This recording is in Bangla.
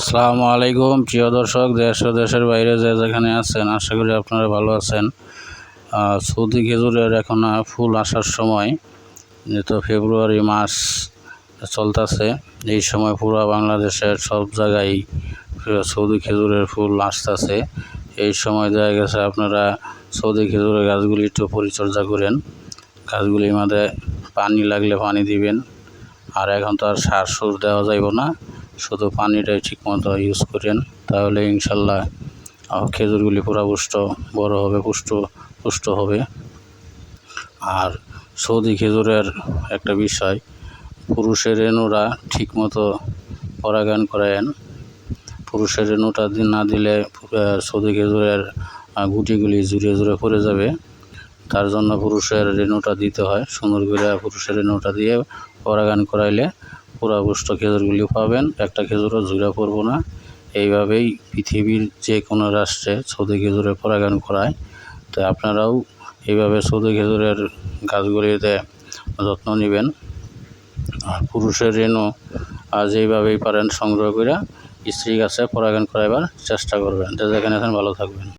আসসালামু আলাইকুম, প্রিয় দর্শক, দেশ ও দেশের বাইরে যে যেখানে আছেন, আশা করি আপনারা ভালো আছেন। সৌদি খেজুরের এখন ফুল আসার সময়, যেহেতু ফেব্রুয়ারি মাস চলতেছে, এই সময় পুরো বাংলাদেশের সব জায়গায় সৌদি খেজুরের ফুল আসতেছে। এই সময় দেখা গেছে আপনারা সৌদি খেজুরের গাছগুলি একটু পরিচর্যা করেন। গাছগুলির মধ্যে পানি লাগলে পানি দিবেন, আর এখন তো আর সার সুর দেওয়া যাইব না। শুধু পানিটাই ঠিকমতো ইউজ করেন, তাহলে ইনশাল্লাহ খেজুরগুলি পুরা পুষ্ট, বড় হবে, পুষ্ট পুষ্ট হবে। আর সৌদি খেজুরের একটা বিষয়, পুরুষের রেণুরা ঠিকমতো পরাগায়ন করেন পুরুষের রেণুটা না দিলে সৌদি খেজুরের গুটিগুলি জুড়ে জুড়ে পড়ে যাবে। তার জন্য পুরুষের রেণুটা দিতে হয়, সুন্দর করে পুরুষের রেণুটা দিয়ে পরাগায়ন করাইলে পুরা পুষ্ট খেজুরগুলি পাবেন। একটা খেজুরও জুড়ে পড়ব না। এইভাবেই পৃথিবীর যে কোনো রাষ্ট্রে সৌদি খেজুরের পরাগায়ন করায়। তো আপনারাও এইভাবে সৌদি খেজুরের গাছগুলিতে যত্ন নেবেন। আর পুরুষের ঋণও আর এইভাবেই পারেন সংগ্রহ করে স্ত্রী গাছে পরাগায়ন করাইবার চেষ্টা করবেন। তো যেখানে আছেন ভালো থাকবেন।